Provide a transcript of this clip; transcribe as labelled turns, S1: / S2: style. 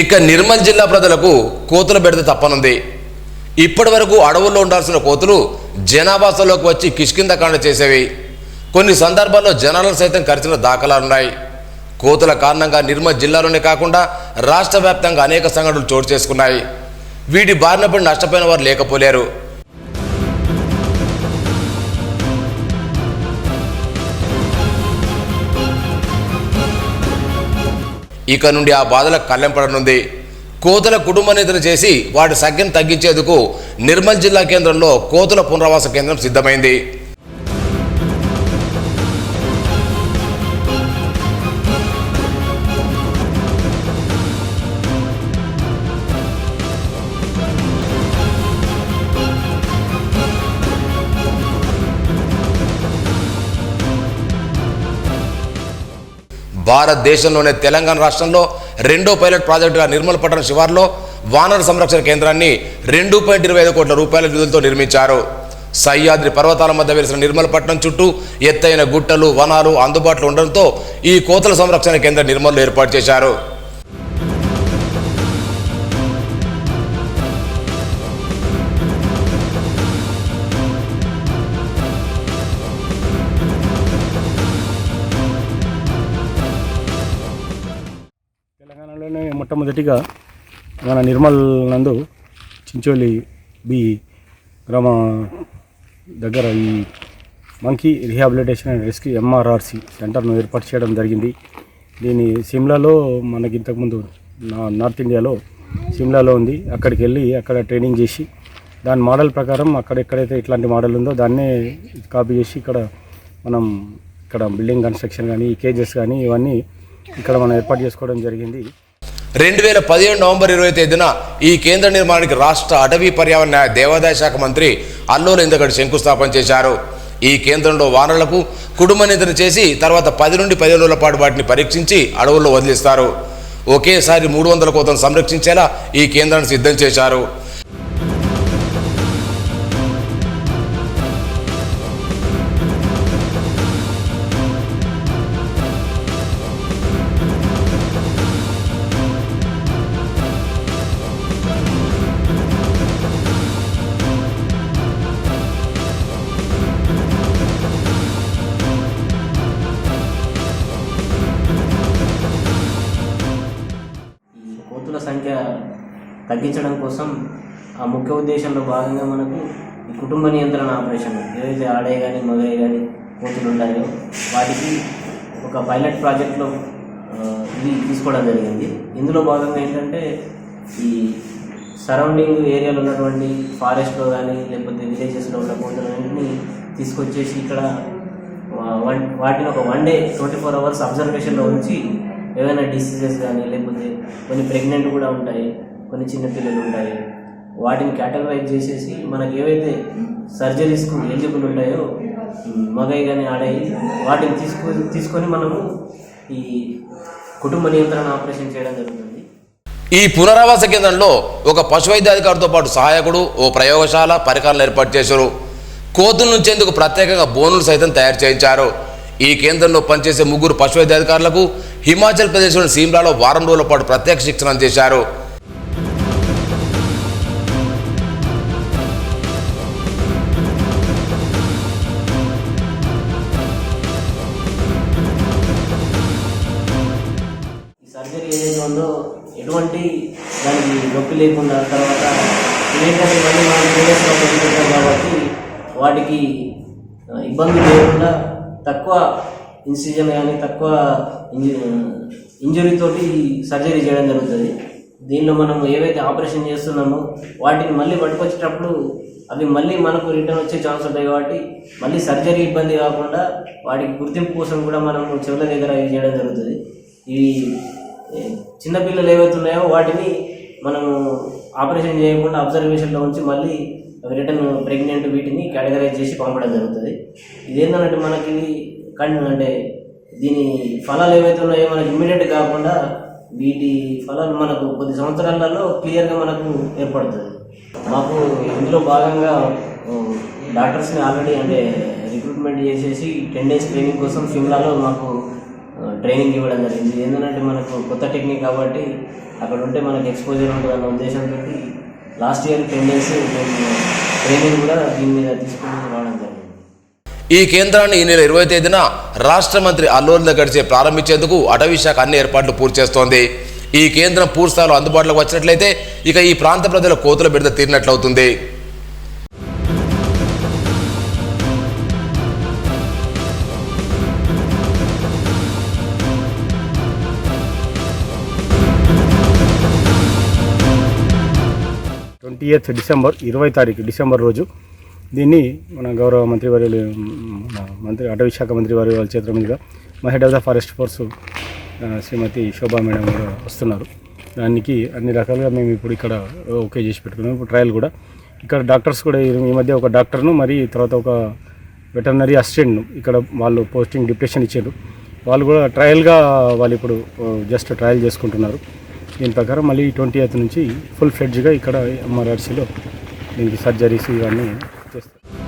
S1: ఇక నిర్మల్ జిల్లా ప్రజలకు కోతుల బెడద తప్పనుంది. ఇప్పటి వరకు అడవుల్లో ఉండాల్సిన కోతులు జనాభాసలోకి వచ్చి కిష్కిందకాండ చేసేవి. కొన్ని సందర్భాల్లో జనాలను సైతం కరిచిన దాఖలాలున్నాయి కోతుల కారణంగా నిర్మల్ జిల్లాలోనే కాకుండా రాష్ట్ర వ్యాప్తంగా అనేక సంఘటనలు చోటు చేసుకున్నాయి. వీటి బారిన పడి నష్టపోయిన వారు లేకపోలేరు. ఇక నుండి ఆ బాధలకు కళ్ళెంపడనుంది కోతల కోతుల కుటుంబ నిధులు చేసి వాటి సంఖ్యను తగ్గించేందుకు నిర్మల్ జిల్లా కేంద్రంలో కోతుల పునరావాస కేంద్రం సిద్ధమైంది. భారతదేశంలోనే తెలంగాణ రాష్ట్రంలో రెండో పైలట్ ప్రాజెక్టుగా నిర్మల పట్టణ శివార్లో వానర సంరక్షణ కేంద్రాన్ని రెండు పాయింట్ ఇరవై ఐదు కోట్ల రూపాయల నిధులతో నిర్మించారు. సహ్యాద్రి పర్వతాల మధ్య వెలిసిన నిర్మల పట్టణం చుట్టూ ఎత్తైన గుట్టలు వనాలు అందుబాటులో ఉండడంతో ఈ కోతల సంరక్షణ కేంద్రం నిర్మల్లో ఏర్పాటు చేశారు.
S2: మొట్టమొదటిగా మన నిర్మల్ నందు చించోలి బి గ్రామ దగ్గర ఈ monkey rehabilitation and rescue MRRC సెంటర్ను ఏర్పాటు చేయడం జరిగింది. దీని సిమ్లాలో మనకి ఇంతకుముందు నా- నార్త్ ఇండియాలో సిమ్లాలో ఉంది. అక్కడికి వెళ్ళి అక్కడ ట్రైనింగ్ చేసి దాని మోడల్ ప్రకారం అక్కడ ఎక్కడైతే ఇట్లాంటి మోడల్ ఉందో దాన్నే కాపీ చేసి ఇక్కడ మనం ఇక్కడ బిల్డింగ్ కన్స్ట్రక్షన్ కానీ కేజెస్ కానీ ఇవన్నీ ఇక్కడ మనం ఏర్పాటు చేసుకోవడం జరిగింది.
S1: రెండు వేల పదిహేడు నవంబర్ ఇరవై తేదీన ఈ కేంద్ర నిర్మాణానికి రాష్ట్ర అటవీ పర్యావరణ దేవాదాయ శాఖ మంత్రి అల్లూరు ఇందగడి శంకుస్థాపన చేశారు. ఈ కేంద్రంలో వానలకు కుటుంబ నిద్ర చేసి తర్వాత పది నుండి పదిహేను రోజుల పాటు వాటిని పరీక్షించి అడవుల్లో వదిలిస్తారు. ఒకేసారి మూడు వందల కోతను సంరక్షించేలా ఈ కేంద్రాన్ని సిద్ధం చేశారు.
S3: తగ్గించడం కోసం ఆ ముఖ్య ఉద్దేశంలో భాగంగా మనకు ఈ కుటుంబ నియంత్రణ ఆపరేషన్ ఏదైతే ఆడే కానీ మగయ్య కానీ కోతులు ఉంటాయో వాటికి ఒక పైలట్ ప్రాజెక్ట్లో ఇది తీసుకోవడం జరిగింది. ఇందులో భాగంగా ఏంటంటే ఈ సరౌండింగ్ ఏరియాలో ఉన్నటువంటి ఫారెస్ట్లో కానీ లేకపోతే విలేజెస్లో ఉన్న కోతులన్నింటినీ తీసుకొచ్చేసి ఇక్కడ వన్- వాటిని ఒక one day twenty four hours అబ్జర్వేషన్లో ఉంచి ఏవైనా డిసీజెస్ కానీ లేకపోతే కొన్ని ప్రెగ్నెంట్ కూడా ఉంటాయి. కొన్ని చిన్న పిల్లలు ఉంటాయి. వాటిని కేటగరైజ్ చేసేసి మనకి ఏవైతే సర్జరీస్కు ఎలిజిబుల్ ఉంటాయో మగయి కానీ ఆడయి వాటిని తీసుకు తీసుకొని మనము ఈ కుటుంబ నియంత్రణ ఆపరేషన్ చేయడం జరుగుతుంది.
S1: ఈ పునరావాస కేంద్రంలో ఒక పశు వైద్యాధికారితో పాటు సహాయకుడు ఓ ప్రయోగశాల పరికరాలు ఏర్పాటు చేశారు. కోతుల నుంచేందుకు ప్రత్యేకంగా బోనులు సైతం తయారు చేయించారు. ఈ కేంద్రంలో పనిచేసే ముగ్గురు పశు వైద్యాధికారులకు హిమాచల్ ప్రదేశ్లోని సీమ్లాలో వారం రోజుల పాటు ప్రత్యేక శిక్షణ అందించారు.
S3: సర్జరీ ఏదైతే ఉందో ఎటువంటి దానికి నొప్పి లేకుండా తర్వాత ఇదేంటంటే మళ్ళీ మనం ప్రీవియస్గా పెట్టుకుంటాం కాబట్టి వాటికి ఇబ్బంది లేకుండా తక్కువ ఇన్సిజన్ కానీ తక్కువ ఇంజు ఇంజురీ తోటి సర్జరీ చేయడం జరుగుతుంది. దీనిలో మనం ఏవైతే ఆపరేషన్ చేస్తున్నామో వాటిని మళ్ళీ పట్టుకొచ్చేటప్పుడు అవి మళ్ళీ మనకు రిటర్న్ వచ్చే ఛాన్స్ ఉంటాయి కాబట్టి మళ్ళీ సర్జరీ ఇబ్బంది కాకుండా వాటికి గుర్తింపు కోసం కూడా మనం చెవుల దగ్గర ఇది చేయడం జరుగుతుంది. ఇవి చిన్నపిల్లలు ఏవైతే ఉన్నాయో వాటిని మనము ఆపరేషన్ చేయకుండా అబ్జర్వేషన్లో ఉంచి మళ్ళీ రిటర్న్ ప్రెగ్నెంట్ వీటిని కేటగరైజ్ చేసి పంపడం జరుగుతుంది. ఇదేంటంటే మనకి కన్ అంటే దీని ఫలాలు ఏవైతే ఉన్నాయో మనకి ఇమ్మీడియట్ కాకుండా వీటి ఫలాలు మనకు కొద్ది సంవత్సరాలలో క్లియర్గా మనకు ఏర్పడుతుంది. మాకు ఇందులో భాగంగా డాక్టర్స్ని ఆల్రెడీ అంటే రిక్రూట్మెంట్ చేసేసి టెన్ డేస్ ట్రైనింగ్ కోసం సిమ్లాలో మాకు ట్రైనింగ్ ఇవ్వడం జరిగింది. ఏంటంటే మనకు కొత్త టెక్నిక్ కాబట్టి అక్కడ ఉంటే మనకు ఎక్స్పోజర్ ఉంటుంది అన్న ఉద్దేశంతో లాస్ట్ ఇయర్ టెన్ డేస్ మేము ట్రైనింగ్ కూడా దీని మీద తీసుకుని రావడం జరిగింది.
S1: ఈ కేంద్రాన్ని ఈ నెల ఇరవై తేదీన రాష్ట్ర మంత్రి అల్లూరి గడిచే ప్రారంభించేందుకు అటవీ శాఖ అన్ని ఏర్పాట్లు పూర్తి చేస్తోంది. ఈ కేంద్రం పూర్తిస్థాయిలో అందుబాటులోకి వచ్చినట్లయితే ఇక ఈ ప్రాంత ప్రజల కోతుల బిడ్డ తీరినట్లవుతుంది.
S2: ఇయర్త్ డిసెంబర్ ఇరవై తారీఖు డిసెంబర్ రోజు. దీన్ని మన గౌరవ మంత్రి వర్యులు మంత్రి అటవీ శాఖ మంత్రి వారి వాళ్ళ చేతుల మీదుగా మా head of the forest force Shrimati Shobha madam వస్తున్నారు. దానికి అన్ని రకాలుగా మేము ఇప్పుడు ఇక్కడ ఓకే చేసి పెట్టుకున్నాం. ఇప్పుడు ట్రయల్ కూడా. ఇక్కడ డాక్టర్స్ కూడా ఈ ఈ మధ్య ఒక డాక్టర్ను మరి తర్వాత ఒక వెటర్నరీ అసిస్టెంట్ను ఇక్కడ వాళ్ళు పోస్టింగ్ డిప్రెషన్ ఇచ్చారు. వాళ్ళు కూడా ట్రయల్గా వాళ్ళు ఇప్పుడు జస్ట్ ట్రయల్ చేసుకుంటున్నారు. దీని ప్రకారం మళ్ళీ ట్వంటీ ఎయిత్ నుంచి ఫుల్ ఫ్లెడ్జ్గా ఇక్కడ ఎంఆర్ఆర్సీలో దీనికి సర్జరీస్ ఇవన్నీ చేస్తారు.